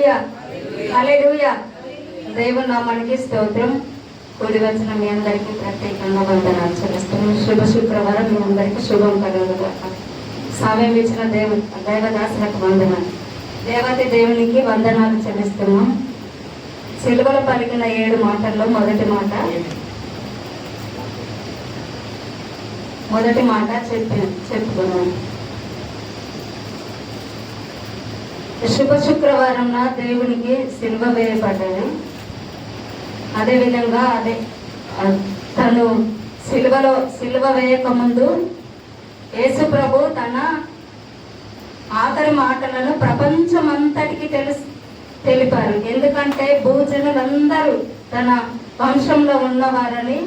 హల్లెలూయా హల్లెలూయా దేవుని నామానికి స్తోత్రం. కూడి వచ్చిన మీ అందరికీ ప్రత్యేకంగా వందనాలు చెల్లిస్తున్నాం. శుభ శుక్రవారం మీ అందరికీ శుభం కలుగుగాక సమయం ఇచ్చిన దేవు దేవదాసులకు వందనాలు. దేవతి దేవునికి వందనాలు చెల్లిస్తున్నాం. సిలువలు పలికిన ఏడు మాటల్లో మొదటి మాట. మొదటి మాట చెప్పి చెప్పుకున్నాం. శుభ శుక్రవారం దేవునికి సిల్వ వేయబడ్డది అదేవిధంగా అదే తను సిల్వలో సిల్వ వేయక ముందు యేసు ప్రభు తన ఆఖరి మాటలను ప్రపంచమంతటికి తెలుసు తెలిపారు. ఎందుకంటే భూజనులందరూ తన వంశంలో ఉన్నవారని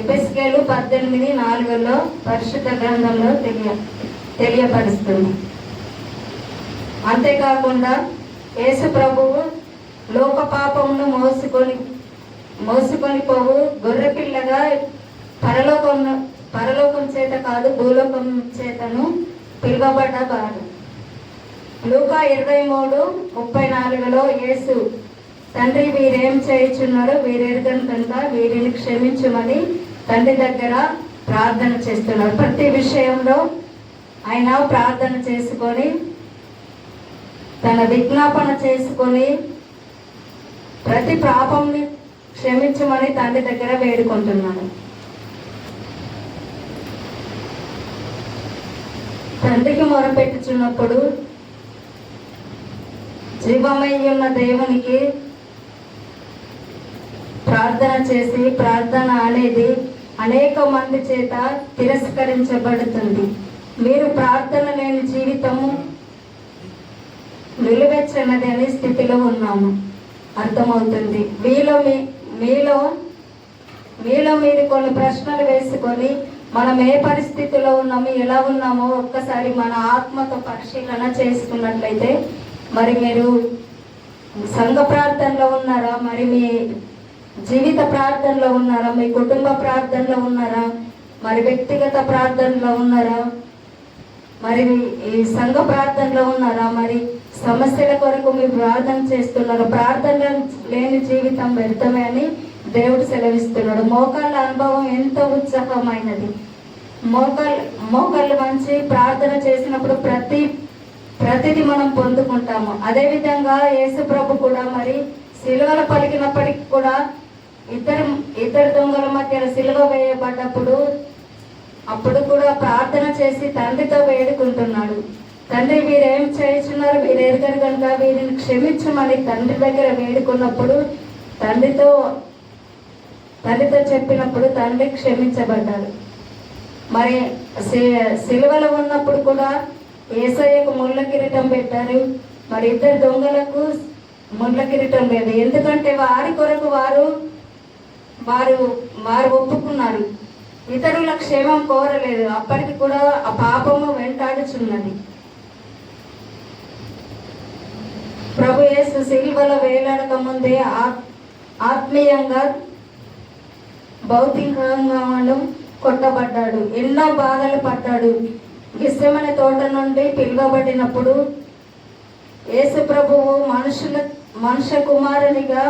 ఎపిస్కేలు పద్దెనిమిది నాలుగులో పరిశుద్ధ గ్రంథంలో తెలియ తెలియపరుస్తుంది. అంతేకాకుండా యేసు ప్రభువు లోక పాపమును మోసుకొని మోసుకొని పోవు. గొర్రెపిల్లగా పరలోకం పరలోకం చేత కాదు భూలోకం చేతను పిలువబడ్డవాడు లూకా ఇరవై మూడు ముప్పై నాలుగులో యేసు తండ్రి వీరేం చేయుచున్నారో వీరెరగను కనుక వీరిని క్షమించమని తండ్రి దగ్గర ప్రార్థన చేస్తున్నారు ప్రతి విషయంలో ఆయన ప్రార్థన చేసుకొని తన విజ్ఞాపన చేసుకొని ప్రతి పాపంని క్షమించమని తండ్రి దగ్గర వేడుకుంటున్నాను. తండ్రికి మొరపెట్టుచున్నప్పుడు జీవమై ఉన్న దేవునికి ప్రార్థన చేసి ప్రార్థన అనేది అనేక మంది చేత తిరస్కరించబడుతుంది. మీరు ప్రార్థన లేని జీవితము నిలువెచ్చనది స్థితిలో ఉన్నాము. అర్థమవుతుంది. మీలో మీ మీలో మీలో మీరు కొన్ని ప్రశ్నలు వేసుకొని మనం ఏ పరిస్థితిలో ఉన్నాము ఎలా ఉన్నామో ఒక్కసారి మన ఆత్మతో పరిశీలన చేసుకున్నట్లయితే మరి మీరు సంఘ ప్రార్థనలో ఉన్నారా? మరి మీ జీవిత ప్రార్థనలో ఉన్నారా? మీ కుటుంబ ప్రార్థనలో ఉన్నారా? మరి వ్యక్తిగత ప్రార్థనలో ఉన్నారా? మరి ఈ సంఘ ప్రార్థనలో ఉన్నారా? మరి సమస్యల కొరకు మీరు ప్రార్థన చేస్తున్నారు. ప్రార్థన లేని జీవితం వ్యర్థమే అని దేవుడు సెలవిస్తున్నాడు. మోకాళ్ళ అనుభవం ఎంతో ఉత్సాహమైనది. మోకాళ్ళు మోకాళ్ళు మంచి ప్రార్థన చేసినప్పుడు ప్రతి ప్రతిది మనం పొందుకుంటాము. అదేవిధంగా యేసు ప్రభు కూడా మరి సిలువల పలికినప్పటికి కూడా ఇద్దరు ఇద్దరు దొంగల మధ్య సిలువ వేయబడ్డప్పుడు అప్పుడు కూడా ప్రార్థన చేసి తండ్రితో వేడుకుంటున్నాడు. తండ్రి మీరేం చేస్తున్నారు? మీరు ఎరగరు కనుక వీరిని క్షమించమని తండ్రి దగ్గర వేడుకున్నప్పుడు తండ్రితో తండ్రితో చెప్పినప్పుడు తండ్రి క్షమించబడ్డాడు. మరి సి- సిలువలో ఉన్నప్పుడు కూడా ఏసయ్యకు ముళ్ళ కిరీటం పెట్టారు. మరి ఇద్దరు దొంగలకు ముళ్ళ కిరీటం లేదు. ఎందుకంటే వారి కొరకు వారు వారు వారు ఒప్పుకున్నారు. ఇతరుల క్షేమం కోరలేదు. అప్పటికి కూడా ఆ పాపము వెంటాడుచున్నది. ప్రభు యేసు సిల్వలో వేలాడక ముందే ఆత్మీయంగా భౌతికంగాను కొట్టబడ్డాడు. ఎన్నో బాధలు పడ్డాడు. విశ్రమణ తోట నుండి పిలువబడినప్పుడు యేసు ప్రభువు మనుషుల మనుష్య కుమారునిగా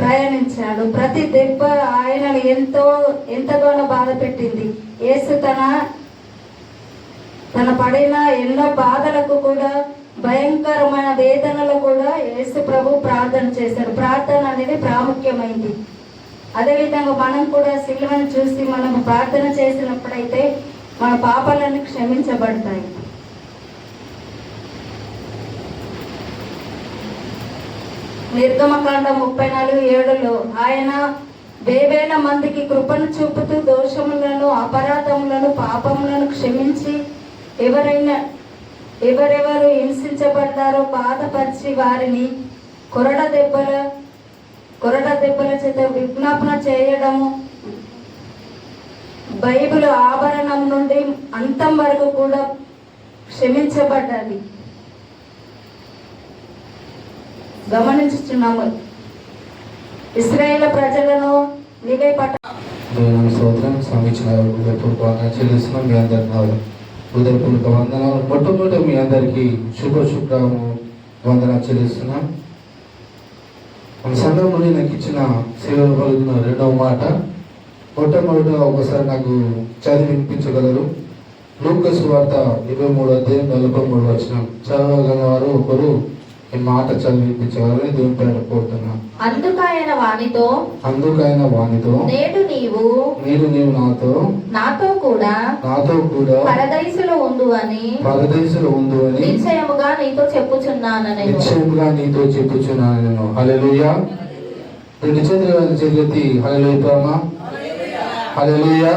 ప్రయాణించాడు. ప్రతి దెబ్బ ఆయన ఎంతో ఎంతగానో బాధ పెట్టింది. యేసు తన తన పడిన ఎన్నో బాధలకు కూడా భయంకరమైన వేదనలు కూడా యేసు ప్రభు ప్రార్థన చేశాడు. ప్రార్థన అనేది ప్రాముఖ్యమైంది. అదేవిధంగా మనం కూడా శిలువను చూసి మనం ప్రార్థన చేసినప్పుడైతే మన పాపాలను క్షమించబడతాయి. నిర్గమకాండ ముప్పై నాలుగు ఏడులో ఆయన వేవేల మందికి కృపను చూపుతూ దోషములను అపరాధములను పాపములను క్షమించి ఎవరైనా ఎవరెవరు హింసించబడ్డారో బాధపరిచి వారిని కొరడ దెబ్బల కొరడ దెబ్బల చేత విజ్ఞాపన చేయడము. బైబిల్ ఆభరణం నుండి అంతం వరకు కూడా క్షమించబడ్డది. గమనించుతున్నాము ఇస్రాయేల్ ప్రజలను నీవే పట్ట స్తోత్రం స్వామి చెల్లిస్తున్నాం మీ అందరి హృదయపూర్వక వందనాలు. మొట్టమొదటి మీ అందరికీ శుభ శుభ్రము వందన చెల్లిస్తున్నాం. మన సందర్భంలో నాకు ఇచ్చిన సేవలు కలుగుతున్న రెండవ మాట మొట్టమొదట ఒకసారి నాకు చదివి వినిపించగలరు. లూకస్ వార్త ఇరవై మూడు అధ్యాయం నలభై మూడు వచ్చిన చదవగలవారు ఒకరు ఈ మాట చదివి వినిపించగలరు దేవుని పేరు కోరుతున్నాను అందుకాయన వానితో అందుకైన వానితో నేడు నీవు మీరు నీవు నాతో నాతో కూడా నాతో కూడా పరదైసులో ఉండు అని పరదేశంలో ఉండు అని నిశ్చయముగా నీతో చెప్పుచున్నాను నేను నిశ్చయముగా నీతో చెప్పుచున్నాను నేను హల్లెలూయా. రెండు చేతులు చేతులెత్తి హల్లెలూయా ప్రేమ హల్లెలూయా.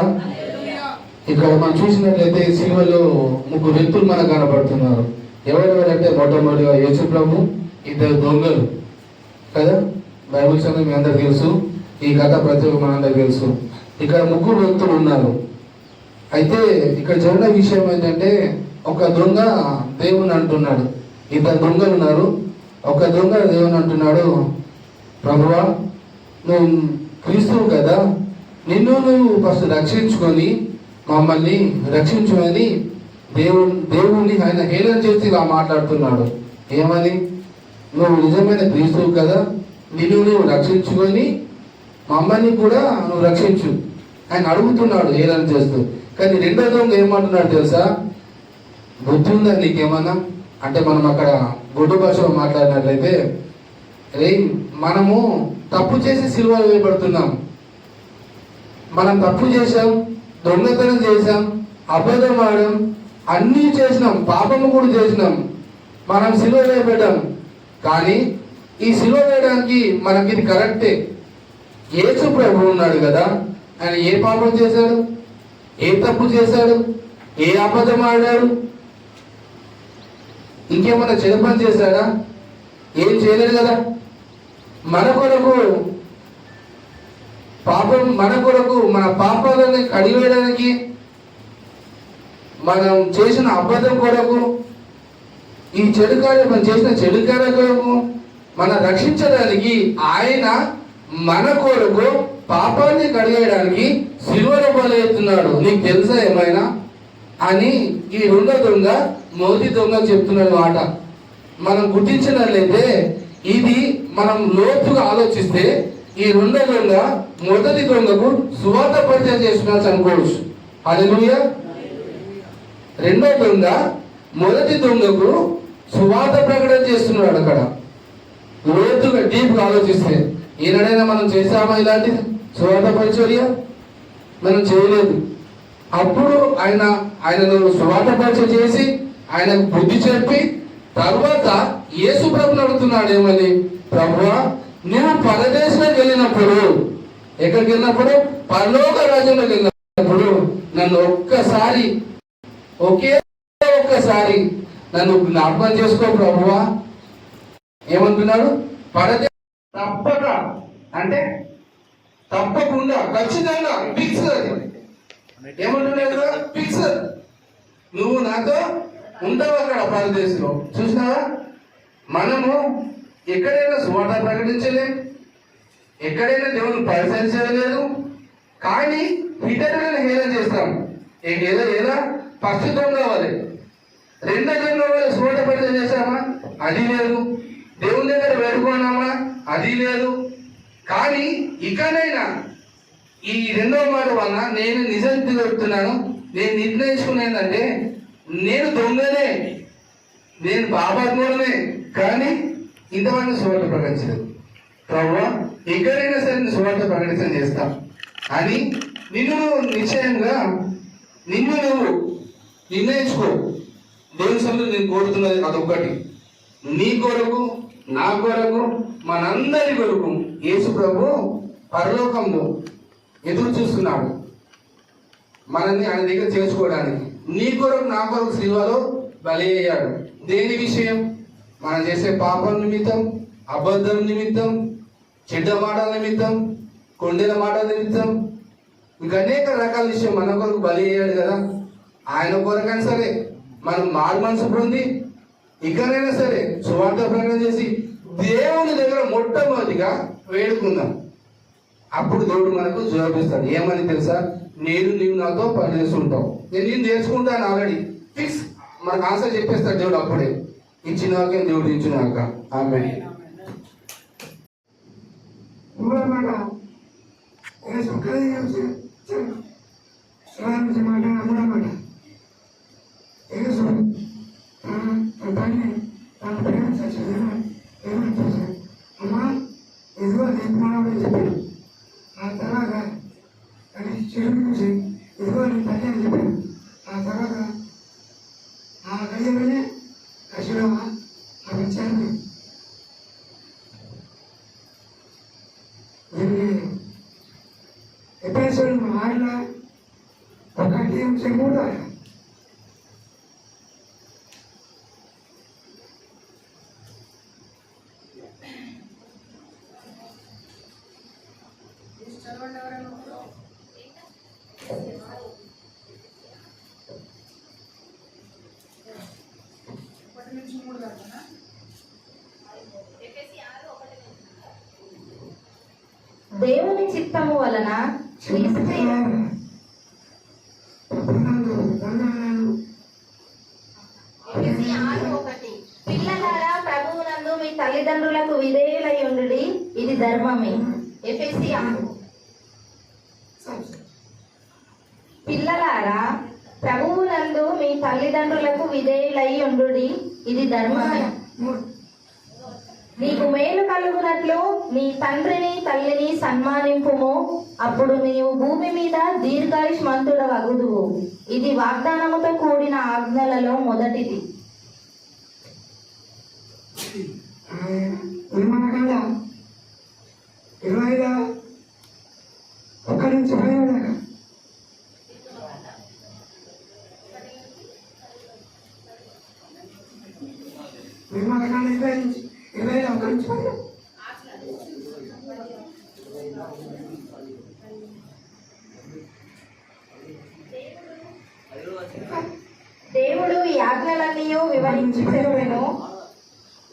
ఇక్కడ మనం చూసినట్లయితే సిలువలో ముగ్గురు వ్యక్తులు మనకు కనబడుతున్నారు. ఎవరెవరంటే మొట్టమొదటిగా యేసు ప్రభు ఇద్దరు దొంగలు కదా? బైబుల్ చదివి మీ అందరు తెలుసు. ఈ కథ ప్రతి ఒక్క మనందరికి తెలుసు. ఇక్కడ ముగ్గురు వ్యక్తులు ఉన్నారు. అయితే ఇక్కడ జరిగిన విషయం ఏంటంటే ఒక దొంగ దేవుని అంటున్నాడు. ఇద్దరు దొంగలు ఉన్నారు. ఒక దొంగ దేవుని అంటున్నాడు ప్రభువా నువ్వు క్రీస్తువు కదా? నిన్ను నువ్వు ఫస్ట్ రక్షించుకొని మమ్మల్ని రక్షించుకొని దేవుడు దేవుణ్ణి ఆయన హేళన చేసి ఇలా మాట్లాడుతున్నాడు. ఏమని? నువ్వు నిజమైన క్రీస్తువు కదా నిన్ను నువ్వు రక్షించుకొని మమ్మల్ని కూడా నువ్వు రక్షించు ఆయన అడుగుతున్నాడు హేళన చేస్తూ. కానీ రెండో దొంగ ఏమంటున్నాడు తెలుసా? బుద్ధి ఉందా నీకేమన్నా? అంటే మనం అక్కడ గొడ్డు భాషలో మాట్లాడినట్లయితే రే మనము తప్పు చేసి సిల్వ వేయబడుతున్నాం. మనం తప్పు చేశాం దొంగతనం చేశాం అబద్ధం ఆడాం అన్నీ చేసినాం పాపము కూడా చేసినాం. మనం సిలువ వేయబడ్డాం. కానీ ఈ సిలువ వేయడానికి మనకి ఇది కరెక్టే. ఏసు ప్రభు ఉన్నాడు కదా ఆయన ఏ పాపం చేశాడు? ఏ తప్పు చేశాడు? ఏ అబద్ధం ఆడాడు? ఇంకేమైనా చెడు పని చేశాడా? ఏం చేయలేదు కదా. మన కొరకు పాపం మన కొరకు మన పాపాలని కడివేయడానికి మనం చేసిన అబద్ధం కొరకు ఈ చెడు కార్యం మనం చేసిన చెడు కార్యం కొరకు మనం రక్షించడానికి ఆయన మన కొరకు పాపాన్ని కడిగేయడానికి సిల్వర బలెత్తున్నాడు నీకు తెలుసా ఏమైనా? అని ఈ రెండో దొంగ మోదీ దొంగ చెప్తున్నాడు మాట. మనం గుర్తించినట్లయితే ఇది మనం లోతుగా ఆలోచిస్తే ఈ రెండో దొంగ మొదటి దొంగకు సువార్త పరిచయం చేసుకోవాల్సి అనుకోవచ్చు. అది రెండో దొంగ మొదటి దొంగకు సువార్త ప్రకటన చేస్తున్నాడు అక్కడ. లోతుగా డీప్గా ఆలోచిస్తే ఈనాడైనా మనం చేశామా ఇలాంటిది సువార్త పరిచర్య? మనం చేయలేదు. అప్పుడు ఆయన ఆయనను సువార్త పరిచయం చేసి ఆయనకు బుద్ధి చెప్పి తర్వాత యేసు ప్రభుని అడుగుతున్నాడు ఏమని ప్రభువా నువ్వు పరదేశంలోకి వెళ్ళినప్పుడు ఎక్కడికి వెళ్ళినప్పుడు? పరలోక రాజ్యంలోకి వెళ్ళినప్పుడు నన్ను ఒక్కసారి ఒకే ఒక్కసారి నన్ను జ్ఞాపకం చేసుకో ప్రభువా. ఏమంటున్నాడు? పరదే తప్పక అంటే తప్పకుండా ఖచ్చితంగా ఫిక్స్ ఏమంటున్నాడు ఫిక్స్ నువ్వు నాతో ఉంటావు అక్కడ భారతదేశంలో చూసినావా? మనము ఎక్కడైనా సువార్త ప్రకటించలేం. ఎక్కడైనా దేవుని పరిశీలించలేదు కానీ ఇతరులను హేళన చేస్తాం. ఏదో ఏదో పరిశుద్ధం కావాలి. రెండో జన్మ వల్ల సువార్త పరిచయం చేశామా? అది లేదు. దేవుని దగ్గర వేడుకున్నామా అది లేదు. కానీ ఇకనైనా ఈ రెండవ మాట వలన నేను నిజం చెప్తున్నాను. నేను నిర్ణయించుకునేందంటే నేను దొంగనే. నేను పాపాత్ముడనే కానీ ఇంతవరకు సువార్త ప్రకటించలేదు. ప్రభు ఎక్కడైనా సరే నేను సువార్త ప్రకటించడం చేస్తా. అని నిన్ను నువ్వు నిశ్చయంగా నిన్ను నువ్వు నిర్ణయించుకో. దేవుని సభలో నేను కోరుతున్నది అదొకటి నీ కొరకు నా కొరకు మనందరి కొరకు యేసు ప్రభు పరలోకంలో ఎదురు చూస్తున్నాడు. మనల్ని ఆయన దగ్గర చేర్చుకోవడానికి. నీ కొరకు నా కొరకు శిల్వలో బలి అయ్యాడు దేని విషయం? మనం చేసే పాపం నిమిత్తం అబద్ధం నిమిత్తం చెడ్డ మాటల నిమిత్తం కొండల మాటల నిమిత్తం. ఇంకా అనేక రకాల విషయం మన కొరకు బలి అయ్యాడు కదా. ఆయన కొరకైనా సరే మనం మారు మనసు ఉంది ఇక్కడైనా సరే సువార్త ప్రకటన చేసి దేవుని దగ్గర మొట్టమొదటిగా వేడుకుందాం. అప్పుడు దేవుడు మనకు జవాబిస్తాడు. ఏమని తెలుసా? నేను నీవు నాతో పనిచేస్తుంటావు. నేను నేను నేర్చుకుంటాను ఆల్రెడీ ఫిక్స్ మనకు ఆన్సర్ చెప్పేస్తాడు దేవుడు అప్పుడే. ఇచ్చినాక దేవుడు ఇచ్చినాక ఆమె మాట మూలమాట యేసు తన తన తండ్రి తన ప్రేమించాడు ఏమని చేశాడు అమ్మా ఇదిగో నేను మానవుడు చెప్పాడు ఆ తర్వాత అది చిరుమించి ఇదిగో నీ తల్లి అని చెప్పాడు ఆ తర్వాత ఆ గడియలోనే కసిలో ఆమె చేరింది దీన్ని ఎప్పేశ్వరుడు ఆడల ఒకటి అంశం మూడు ఆడ దేవుని చిత్తము వలన ఒకటి. పిల్లలారా ప్రభువునందు మీ తల్లిదండ్రులకు విధేయులై ఉండుడి ఇది ధర్మమే. ఎఫెసీ ఆరు పిల్లలారా ప్రభువునందు మీ తల్లిదండ్రులకు విధేయులై ఉండుడి ఇది ధర్మమే. నీకు మేలు కలుగునట్లు నీ తండ్రిని తల్లిని సన్మానింపుము. అప్పుడు నీవు భూమి మీద దీర్ఘాయుష్మంతుడ వగుదువు ఇది వాగ్దానముతో కూడిన ఆజ్ఞలలో మొదటిది. ఒకటి నుంచి పదిహేడు దేవుడు ఈ ఆజ్ఞలన్నీ వివరించి చెప్పెను.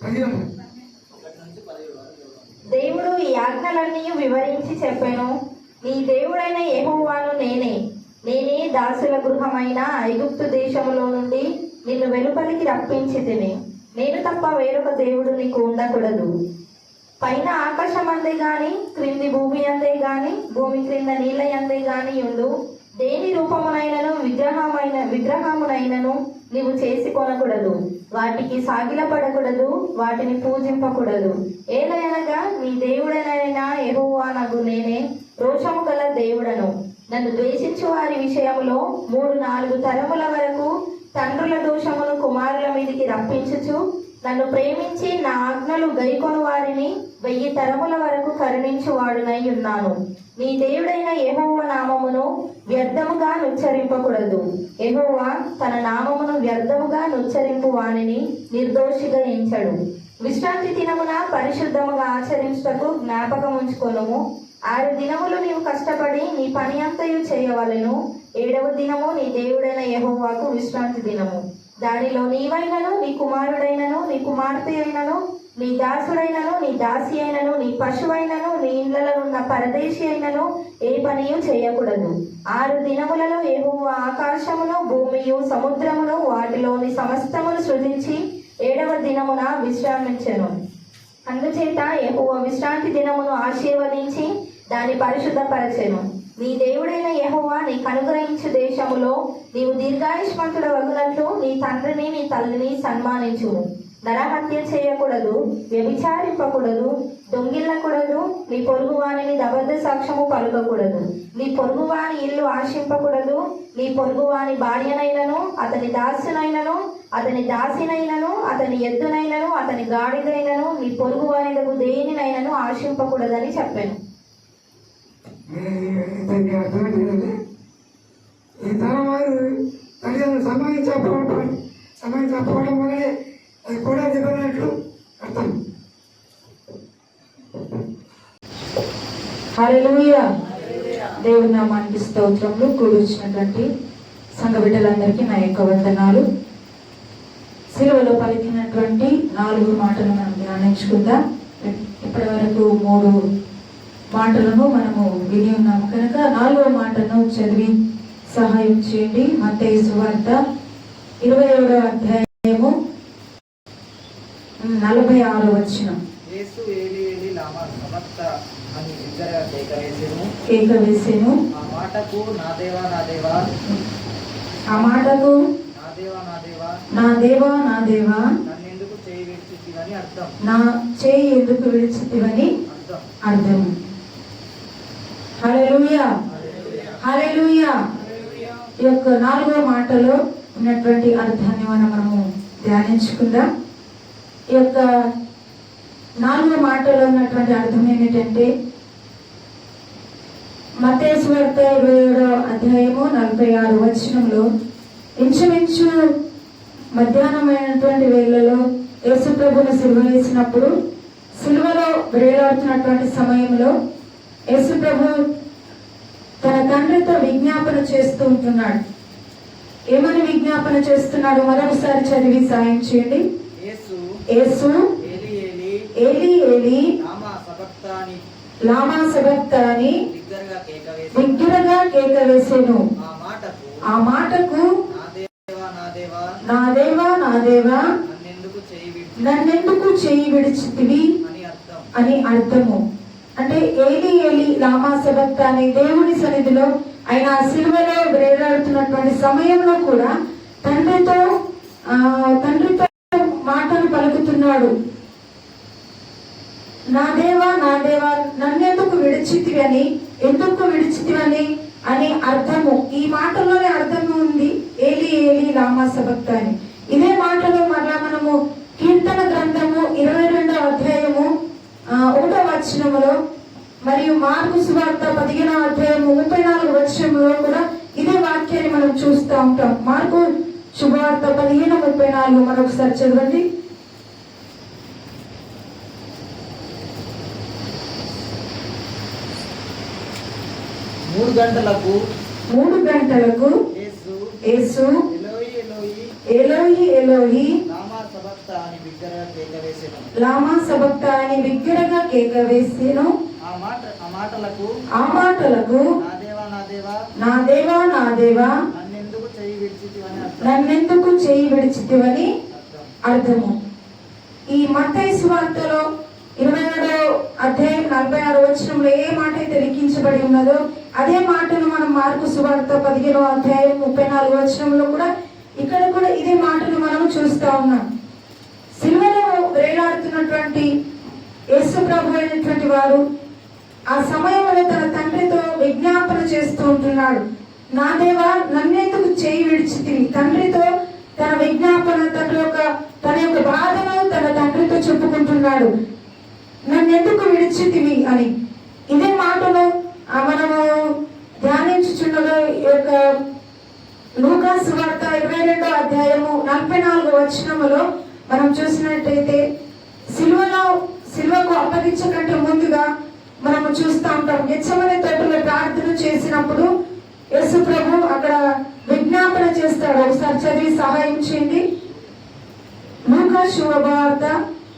పదిహేడు దేవుడు ఈ ఆజ్ఞలన్నీ వివరించి చెప్పెను. నీ దేవుడైన యెహోవాను నేనే. నేనే దాసుల గృహమైన ఐగుప్తు దేశములో నుండి నిన్ను వెలుపలికి రప్పించి నేను తప్ప వేరొక దేవుడు నీకు ఉండకూడదు. పైన ఆకాశం అందే గాని క్రింది భూమి అందే గాని భూమి క్రింద నీళ్ళ అందే గాని ఉండు. దేని రూపమునైనను విగ్రహమైన విగ్రహమునైనను నీవు చేసి కొనకూడదు వాటికి సాగిలపడకూడదు వాటిని పూజింపకూడదు. ఏదైనగా నీ దేవుడనైనా ఎహోవా నగు నేనే రోషము గల దేవుడను. నన్ను ద్వేషించు వారి విషయంలో మూడు నాలుగు తరముల వరకు తండ్రుల దోషమును కుమారుల మీదికి రప్పించుచు నన్ను ప్రేమించి నా ఆజ్ఞలు గైకొను వారిని వెయ్యి తరముల వరకు కరుణించు వాడునై ఉన్నాను నీ దేవుడైన యెహోవ నామమును వ్యర్థముగా నుచ్చరింపకూడదు. యెహోవా తన నామమును వ్యర్థముగా నుచ్చరింపు వాణిని నిర్దోషిగా ఎంచడు విశ్రాంతి దినమున పరిశుద్ధముగా ఆచరించుటకు జ్ఞాపకం ఉంచుకొనుము ఆరు దినములు నీవు కష్టపడి నీ పని అంతయు చేయవలెను. ఏడవ దినము నీ దేవుడైన యహోవాకు విశ్రాంతి దినము. దానిలో నీవైనను నీ కుమారుడైనను నీ కుమార్తె అయినను నీ దాసుడైనను నీ దాసి అయినను నీ పశువైనను నీ ఇండ్లలో ఉన్న పరదేశి అయినను ఏ పనియు చేయకూడదు. ఆరు దినములలో ఏవో ఆకాశమును భూమియు సముద్రమును వాటిలోని సమస్తమును సృజించి ఏడవ దినమున విశ్రామించెను. అందుచేత ఎహువ విశ్రాంతి దినమును ఆశీర్వదించి దాన్ని పరిశుద్ధపరచెను. నీ దేవుడైన యహోవా నీకు అనుగ్రహించు దేశములో నీవు దీర్ఘాయుష్మంతుడు వగునట్లు నీ తండ్రిని నీ తల్లిని సన్మానించుము. నరహత్య చేయకూడదు వ్యభిచారింపకూడదు దొంగిల్లకూడదు నీ పొరుగువానిని అబద్ధ సాక్ష్యము పలుకకూడదు. నీ పొరుగువాని ఇల్లు ఆశింపకూడదు నీ పొరుగువాని భార్యనైనను అతని దాసునైనను అతని దాసినైనను అతని ఎద్దునైనను అతని గాడిదైనను నీ పొరుగువానిలకు దేనినైనను ఆశింపకూడదని చెప్పాను. దానికి అర్థమైంది ఏంటంటే ఈ తరం వారు తల్లిదండ్రులు సంబంధించకపోవడం సంబంధించకపోవడం వల్లనే అది కూడా చెప్పినట్లు అర్థం హల్లెలూయా. దేవుని నామానికి స్తోత్రములు. కూడొచ్చినటువంటి సంఘ బిడ్డలందరికీ నా యొక్క వందనాలు. సిలువలో పలికినటువంటి నాలుగు మాటలు మనం ధ్యానించుకుందాం. ఇప్పటి వరకు మూడు మాటలను మనము విని ఉన్నాము. కనుక నాలుగో మాటను చదివి సహాయం చేయండి. మత్తయి సువార్త ఇరవై ఏడవ అధ్యాయము నలభై ఆరు వచ్చిన కేక వేసెను ఆ మాటకు నా దేవా నా దేవా. ఆ మాటకు నా దేవా నా దేవా. నా దేవా నా దేవా. నన్నెందుకు చేయి విడిచితివని అర్థం. నా చేయి ఎందుకు విడిచితివని అర్థం. అర్థం. హలెలుయా హలెలుయా ఈ యొక్క నాలుగో మాటలో ఉన్నటువంటి అర్థాన్ని మనం మనము ధ్యానించుకుందాం. ఈ యొక్క నాలుగో మాటలో ఉన్నటువంటి అర్థం ఏమిటంటే మతేశ్వర్త ఇరవై ఏడో అధ్యాయము నలభై ఆరు వచనంలో ఇంచుమించు మధ్యాహ్నమైనటువంటి వేళలో యేసు ప్రభును సిలువ వేసినప్పుడు సిలువలో వేలాడుతున్నటువంటి సమయంలో యేసు ప్రభు తన తండ్రితో విజ్ఞాపన చేస్తూ ఉంటున్నాడు. ఏమని విజ్ఞాపన చేస్తున్నాడు? మరొకసారి చదివి సాయం చేయండి. యేసు ఏలి ఏలి లామా కేక వేసెను. ఆ మాటకు నా దేవా నా దేవా నన్నెందుకు చేయి విడిచితివి? అని అర్థము. అంటే ఏలి ఏలి లామా సబక్త అనే దేవుని సన్నిధిలో ఆయన ఆ సిలువలో వేలాడుతున్నటువంటి సమయంలో కూడా తండ్రితో తండ్రితో మాటలు పలుకుతున్నాడు. నా దేవా నా దేవా నన్నెందుకు విడిచితివి అని ఎందుకు విడిచితివని అని అర్థము. ఈ మాటలోనే అర్థము ఉంది ఏలి ఏలి లామా సబక్త అని. ఇదే మాటలో మరలా మనము కీర్తన గ్రంథము ఇరవై రెండో అధ్యాయము ఆ, ఒకటో వచనములో మరియు మార్కు సువార్త పదిహేనో అధ్యాయము ముప్పై నాలుగు వచనంలో కూడా ఇదే వాక్యాన్ని మనం చూస్తూ ఉంటాం. మార్కు శుభవార్త పదిహేను ముప్పై నాలుగు మరొకసారి చదవండి. మూడు గంటలకు మూడు గంటలకు యేసు ఎలోయి ఎలోయి లామా సబక్త అని బిగ్గరగా కేక వేసెను ఆ మాట ఆ మాటలకు ఆ మాటలకు నా దేవా నా దేవా నా దేవా నా దేవా నన్నెందుకు చేయి విడిచితివని నన్నెందుకు చేయి విడిచితివని అర్థం అర్థము. ఈ మత్తయి సువార్తలో ఇరవై ఏడో అధ్యాయం నలభై ఆరు వచనంలో ఏ మాట అయితే లిఖించబడి ఉన్నదో అదే మాటను మనం మార్కు సువార్త పదిహేనో అధ్యాయం ముప్పై నాలుగు వచనంలో కూడా ఇక్కడ కూడా ఇదే మాటను మనం చూస్తా ఉన్నాం. వేలాడుతున్నటువంటి యేసు ప్రభు అయినటువంటి వారు ఆ సమయంలో తన తండ్రితో విజ్ఞాపన చేస్తూ ఉంటున్నాడు. నా దేవా నన్నెందుకు చేయి విడిచితివి తండ్రితో తన విజ్ఞాపన తన యొక్క తన యొక్క బాధను తన తండ్రితో చెప్పుకుంటున్నాడు. నన్నెందుకు విడిచితివి అని. ఇదే మాటను మనము ధ్యానించుచుండగా ఈ యొక్క లూకాసు వార్త ఇరవై రెండో అధ్యాయము నలభై నాలుగు వచనములో మనం చూసినట్టయితే సిల్వలో సిల్వకు అప్పగించకంటే ముందుగా మనము చూస్తూ ఉంటాం. గెచ్చమనే తట్టులో ప్రార్థన చేసినప్పుడు యేసు ప్రభు అక్కడ విజ్ఞాపన చేస్తాడు. ఒకసారి చదివి సహాయం చేయండి. లూకా శుభవార్త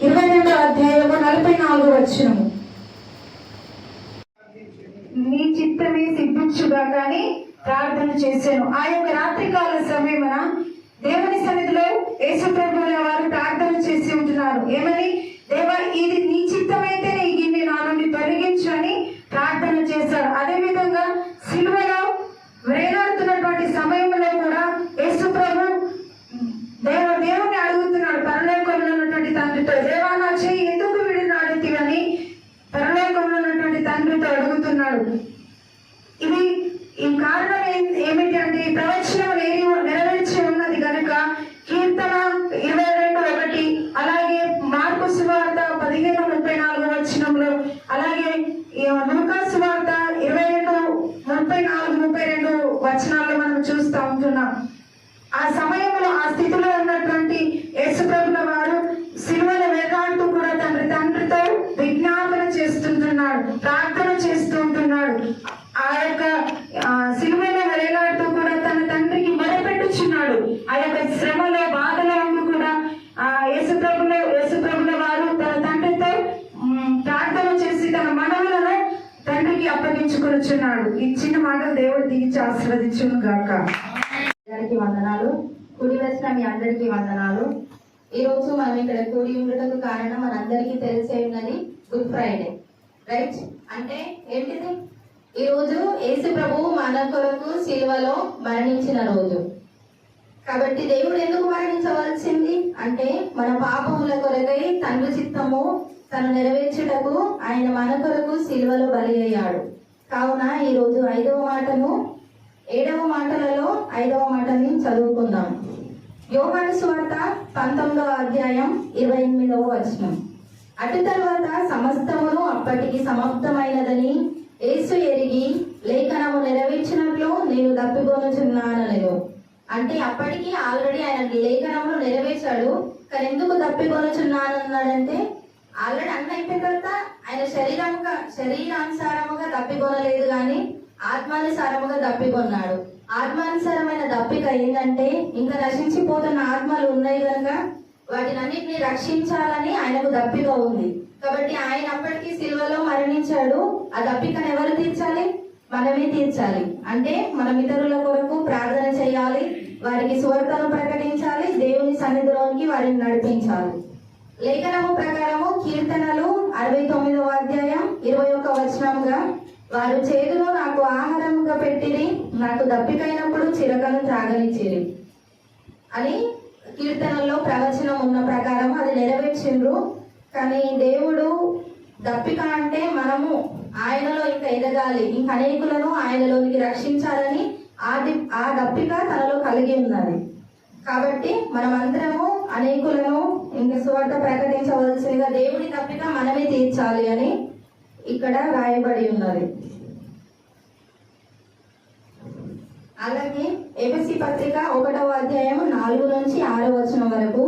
ఇరవై రెండో అధ్యాయము నలభై నాలుగు వచ్చినము నీ చిత్తమే సిద్ధించుగా కానీ ప్రార్థన చేశాను. ఆ యొక్క రాత్రికాల సమయమున దేవుని సన్నిధిలో యేసు ప్రభువుల వారు ప్రార్థన చేసి ఉంటున్నారు. ఏమని? దేవా ఇది నీ చిత్తమైతే నీ గిన్నె నా నుండి తొలగించు అని ప్రార్థన చేశారు అదే విధంగా సిలువలో వేలాడుతున్నటువంటి సమయంలో కూడా యేసు ప్రభు దేవ దేవుని అడుగుతున్నాడు. పరలోకంలో ఉన్నటువంటి తండ్రితో దేవ నా చెయ్యి ఎందుకు విడినాడుతీవని పరలోకంలో ఉన్నటువంటి తండ్రితో అడుగుతున్నాడు ఇది ఈ కారణం ఏం- ఏమిటి అంటే ఈ ప్రవచనం నేను నెరవేర్చి ఉన్నది కనుక కీర్తన ఇరవై రెండు ఒకటి అలాగే మార్పు సువార్త పదిహేను ముప్పై నాలుగు వచనంలో అలాగే ఈ లూకా సువార్త ఇరవై రెండు ముప్పై నాలుగు ముప్పై రెండు వచనాల్లో మనం చూస్తూ ఉంటున్నాం. ఆ సమయంలో ఆ స్థితిలో ఉన్నటువంటి యేసుప్రభుల వారు సిలువలో వేలాడుతూ కూడా తండ్రి తండ్రితో విజ్ఞాపన చేస్తుంటున్నాడు ప్రార్థన చేస్తుంటున్నాడు ఆ యొక్క ఆ, సిలువలో వేలాడుతూ కూడా తన తండ్రికి మొరపెట్టుచున్నాడు ఆ యొక్క శ్రమలో బాధలో ఉండి కూడా ఆ యేసుప్రభుల యేసుప్రభుల వారు తన తండ్రితో ఉమ్, ప్రార్థన చేసి తన మనవులను తండ్రికి అప్పగించుకొనుచున్నాడు ఈ చిన్న మాటలు దేవుడు దిగిచి ఆశీర్వదించును గాక. అందరికీ వందనాలు. కుడి వచ్చిన మీ అందరికీ వందనాలు. ఈ రోజు మనం ఇక్కడ కూడి ఉండటకు కారణం మనందరికీ తెలిసే ఉన్నది గుడ్ ఫ్రైడే. రైట్ అంటే ఏంటిది? ఈ రోజు యేసు ప్రభు మన కొరకు సిల్వలో మరణించిన రోజు. కాబట్టి దేవుడు ఎందుకు మరణించవలసింది? అంటే మన పాపముల కొరకై తండ్రి చిత్తము తను నెరవేర్చుటకు ఆయన మన కొరకు సిల్వలో బలి అయ్యాడు. కావున ఈ రోజు ఐదవ మాటను ఏడవ మాటలలో ఐదవ మాటని చదువుకుందాం. యోహాను సువార్త పంతొమ్మిదవ అధ్యాయం ఇరవై ఎనిమిదవ వచనం. అటు తర్వాత సమస్తమును అప్పటికి సమాప్తమైనదని యేసు ఎరిగి లేఖనము నెరవేర్చినట్లు నేను తప్పికొనుచున్నానలేదు అంటే అప్పటికి ఆల్రెడీ ఆయన లేఖనములు నెరవేర్చాడు కానీ ఎందుకు తప్పికొనుచున్నానన్నాడంటే ఆల్రెడీ అన్న అయిపోయిన తర్వాత ఆయన శరీరముగా శరీరానుసారముగా తప్పికొనలేదు కానీ ఆత్మానుసారముగా దప్పికొన్నాడు. ఆత్మానుసారమైన దప్పిక ఏంటంటే ఇంకా నశించిపోతున్న ఆత్మలు ఉన్నాయి కనుక వాటినన్నిటిని రక్షించాలని ఆయనకు దప్పిక ఉంది. కాబట్టి ఆయన అప్పటికీ సిల్వలో మరణించాడు. ఆ దప్పికను ఎవరు తీర్చాలి? మనమే తీర్చాలి. అంటే మనం ఇతరుల కొరకు ప్రార్థన చేయాలి వారికి సువార్తను ప్రకటించాలి దేవుని సన్నిధిలోనికి వారిని నడిపించాలి. లేఖనము ప్రకారము కీర్తనలు అరవై తొమ్మిదవ అధ్యాయం ఇరవై ఒక్క వచనంగా వారు చేతిలో నాకు ఆహారముగా పెట్టిరి నాకు దప్పికైనప్పుడు చిరకను త్రాగనిచ్చిరి. అని కీర్తనల్లో ప్రవచనం ఉన్న ప్రకారం అది నెరవేర్చిండ్రు కానీ దేవుడు దప్పిక అంటే మనము ఆయనలో ఇంకా ఎదగాలి ఇంక అనేకులను ఆయనలోనికి రక్షించాలని ఆ ది- ఆ దప్పిక తనలో కలిగి ఉన్నది. కాబట్టి మనమందరము అనేకులను ఇంకా సువార్త ప్రకటించవలసిందిగా దేవుడి దప్పిక మనమే తీర్చాలి అని ఇక్కడ రాయబడి ఉన్నది. అలాగే ఎబిసి పత్రిక ఒకటవ అధ్యాయం నాలుగు నుంచి ఆరు వచనం వరకు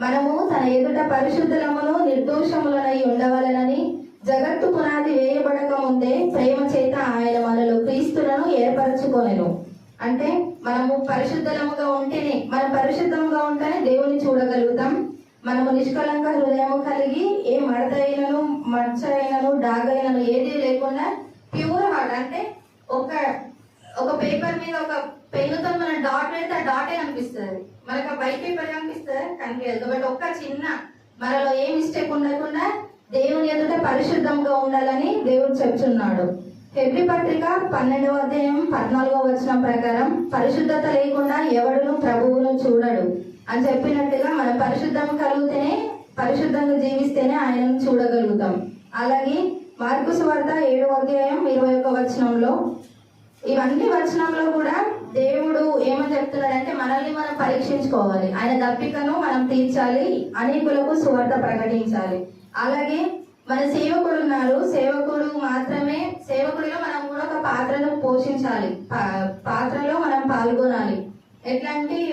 మనము తన ఎదుట పరిశుద్ధులమును నిర్దోషములనై ఉండవలనని జగత్తు పునాది వేయబడక ముందే ప్రేమ చేత ఆయన మనలో క్రీస్తులను ఏర్పరచుకొనెను. అంటే మనము పరిశుద్ధముగా ఉంటేనే మనం పరిశుద్ధంగా ఉంటేనే దేవుని చూడగలుగుతాం. మనము నిష్కలంక హృదయము కలిగి ఏ మడత అయినను మచ్చ అయినను డాగైనను ఏది లేకుండా ప్యూర్ హార్ట్ అంటే ఒక ఒక పేపర్ మీద ఒక పెన్నుతో మనం డాట్ పెడితే ఆ డాటే కనిపిస్తుంది. మనకు ఆ వైట్ పేపర్ కనిపిస్తుంది? కనిపించదు. కాబట్టి ఒక్క చిన్న మనలో ఏ మిస్టేక్ ఉండకుండా దేవుని ఎదుట పరిశుద్ధంగా ఉండాలని దేవుడు చెప్తున్నాడు. హెబ్రి పత్రిక పన్నెండవ అధ్యాయం పద్నాలుగవ వచనం ప్రకారం పరిశుద్ధత లేకుండా ఎవడును ప్రభువును చూడడు. అని చెప్పినట్టుగా మనం పరిశుద్ధం కలిగితేనే పరిశుద్ధంగా జీవిస్తేనే ఆయనను చూడగలుగుతాం. అలాగే మార్కు సువార్త ఏడవ అధ్యాయం ఇరవై ఒక్క వచనంలో ఇవన్నీ వచనంలో కూడా దేవుడు ఏమని చెప్తున్నాడంటే మనల్ని మనం పరీక్షించుకోవాలి. ఆయన దప్పికను మనం తీర్చాలి అనేకులకు సువార్త ప్రకటించాలి. అలాగే మన సేవకుడు ఉన్నారు. సేవకుడు మాత్రమే సేవకుడిలో మనం కూడా ఒక పాత్రను పోషించాలి. పాత్రలో మనం పాల్గొనాలి. ఎట్లా అంటే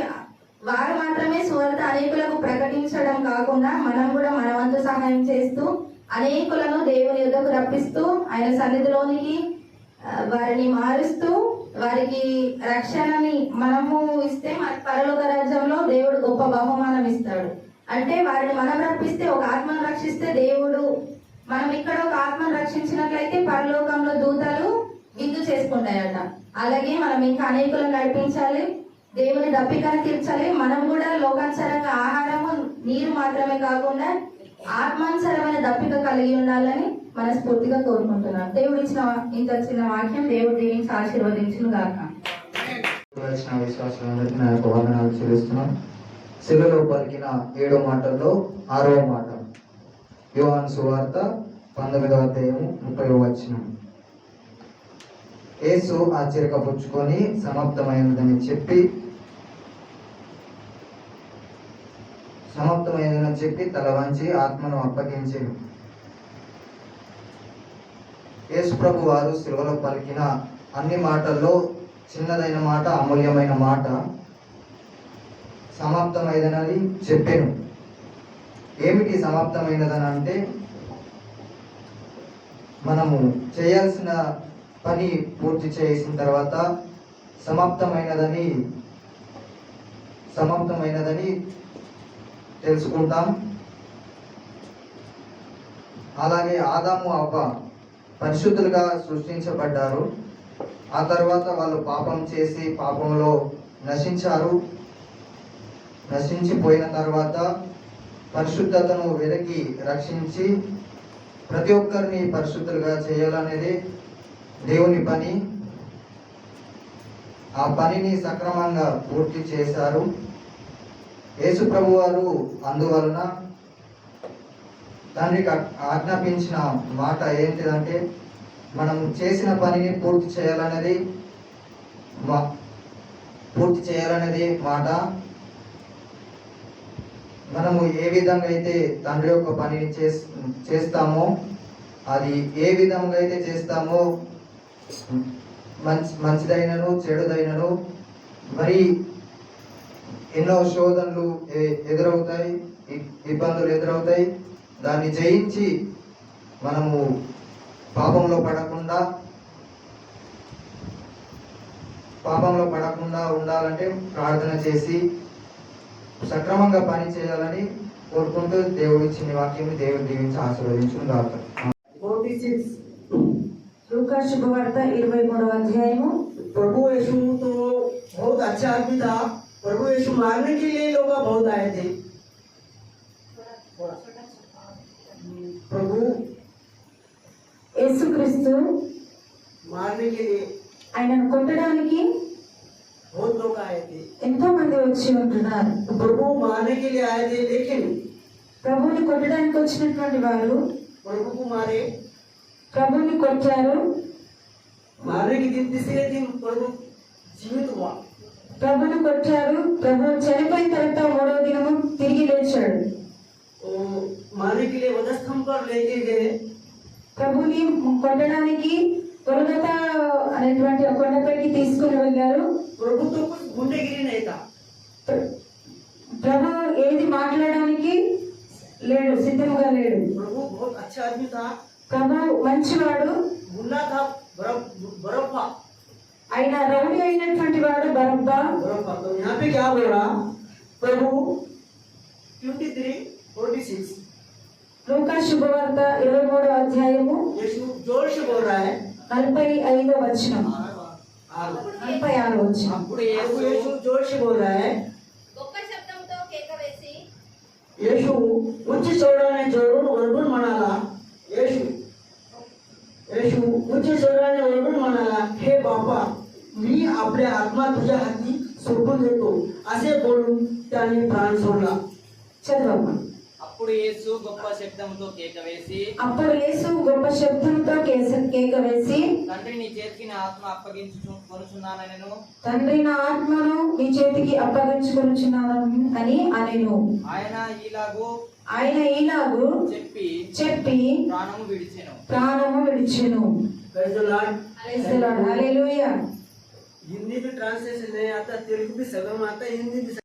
వారు మాత్రమే సువార్త అనేకులకు ప్రకటించడం కాకుండా మనం కూడా మన వంతు సహాయం చేస్తూ అనేకులను దేవుని యుద్ధకు రప్పిస్తూ ఆయన సన్నిధిలోనికి వారిని మారుస్తూ వారికి రక్షణని మనము ఇస్తే మన పరలోక రాజ్యంలో దేవుడు గొప్ప బహుమానం ఇస్తాడు. అంటే వారిని మనం రప్పిస్తే ఒక ఆత్మను రక్షిస్తే దేవుడు మనం ఇక్కడ ఒక ఆత్మను రక్షించినట్లయితే పరలోకంలో దూతలు విందు చేసుకుంటాయట. అలాగే మనం ఇంకా అనేకులను నడిపించాలి. దేవుని దప్పికను తీర్చాలి. మనం కూడా లోకానుసరంగా ఆహారము నీరు మాత్రమే కాకుండా ఆత్మానుసరమైన దప్పిక కలిగి ఉండాలని మనస్ఫూర్తిగా కోరుకుంటున్నాం దేవుడు ఇచ్చిన ఇంత చిన్న వాక్యం దేవుడు దీవించి ఆశీర్వదించును గాక వచ్చిన విశ్వాసులందరికీ నా యొక్క వందనాలు చెల్లిస్తున్నాం. శిలలో పలికిన ఏడో మాటల్లో ఆరవ మాట. యోహాన్ సువార్త పంతొమ్మిదవ అధ్యాయము ముప్పై వచ్చిన యేసు ఆశ్చర్యక పుచ్చుకొని సమాప్తమైనదని చెప్పి సమాప్తమైందని చెప్పి తల వంచి ఆత్మను అప్పగించాడు యేసుప్రభు వారు శిలువలో పలికిన అన్ని మాటల్లో చిన్నదైన మాట అమూల్యమైన మాట సమాప్తమైనదని చెప్పాను. ఏమిటి సమాప్తమైనదని అంటే మనము చేయాల్సిన పని పూర్తి చేసిన తర్వాత సమాప్తమైనదని సమాప్తమైనదని తెలుసుకుంటాం. అలాగే ఆదాము అవ్వ పరిశుద్ధులుగా సృష్టించబడ్డారు. ఆ తర్వాత వాళ్ళు పాపం చేసి పాపంలో నశించారు. నశించిపోయిన తర్వాత పరిశుద్ధతను వెలికి రక్షించి ప్రతి ఒక్కరిని పరిశుద్ధులుగా చేయాలనేది దేవుని పని. ఆ పనిని సక్రమంగా పూర్తి చేశారు. యేసు ప్రభు వారు అందువలన తండ్రికి ఆజ్ఞాపించిన మాట ఏంటిదంటే మనం చేసిన పనిని పూర్తి చేయాలనేది మా- పూర్తి చేయాలనేది మాట. మనము ఏ విధంగా అయితే తండ్రి యొక్క పనిని చే చేస్తామో అది ఏ విధంగా అయితే చేస్తామో మంచి మంచిదైనను చెడుదైనను మరి ఎన్నో శోధనలు ఎదురవుతాయి ఇబ్బందులు ఎదురవుతాయి. దాన్ని జయించి మనము పాపంలో పడకుండా పాపంలో పడకుండా ఉండాలంటే ప్రార్థన చేసి సక్రమంగా పని చేయాలని కోరుకుంటూ దేవుడు ఇచ్చిన వాక్యం దేవుడు దీవించి ఆశీర్వదించడం కాదు శుభవార్త ఇరవై మూడవ అధ్యాయము. ప్రభు యశుతో బహుత్ అచ్చాత్మిత प्रभु यीशु मारने के लिए लोग बहुत आए थे प्रभु యేసుక్రీస్తు मारने के लिए ఆయనను కొట్టడానికి बहुत लोग आए थे ఎంతో మంది వచ్చి ఉంటున్నారు तो प्रभु मारने के लिए आए थे लेकिन ప్రభువుని కొట్టడానికి వచ్చినటువంటి వారు प्रभु को मारे ప్రభువుని కొట్టారు मारने के दिन तीसरे दिन प्रभु जीवित हुआ ప్రభుని కొట్టారు ప్రభు చనిపోయిన తర్వాత మూడవ దినము తిరిగి లేచాడు तो मारने के लिए वधस्तंभ पर लेके गए ప్రభుని కొట్టడానికి కొలగత అనేటువంటి ఒక కొండపైకి తీసుకుని వెళ్ళారు प्रभु तो कुछ गुंडेगिरी नहीं था ప్ర- ప్రభు ఏది మాట్లాడడానికి లేడు సిద్ధంగా లేడు प्रभु बहुत अच्छा आदमी था ప్రభు మంచివాడు गुंडा था बर्फ बर्फा ఆయన రౌడీ అయినటువంటి వాడు బరబ్బా बर्फा तो यहाँ पे क्या बोल रहा प्रभु ट्वेंटी थ्री फोर्टी सिक्स లూకా శుభవార్త ఇరవై మూడో అధ్యాయము यीशु जोर से बोल रहा है నలభై ఐదో వచనం और నలభై ఆరో వచనం అప్పుడు प्रभु యేసు यीशु जोर से बोल रहा है గొప్ప శబ్దంతో కేక వేసి यीशु उच्च स्वराने जोरून ओरडून म्हणाला येशू येशू उच्च स्वराने ओरडून म्हणाला हे बापा मी आपल्या आत्मा तुझ्या हाती सोडून देतो असे बोलून त्याने प्राण सोडला చదవమ్మా అప్పుడు యేసు గొప్ప శబ్దంతో కేక వేసి అప్పుడు యేసు గొప్ప శబ్దంతో కేస- కేక వేసి తండ్రి నీ చేతికి నా ఆత్మ అప్పగించు కొనుచున్నానను తండ్రి నా ఆత్మను నీ చేతికి అప్పగించుకొనుచున్నాను అని అనెను ఆయన ఇలాగూ ఆయన ఈలాగు చెప్పి చెప్పి ప్రాణము విడిచెను ప్రాణము విడిచెను Praise the Lord. Praise the Lord. Hallelujah. Hindi में ट्रांसलेशन नहीं आता तेलुगु भी सगम आता हिंदी भी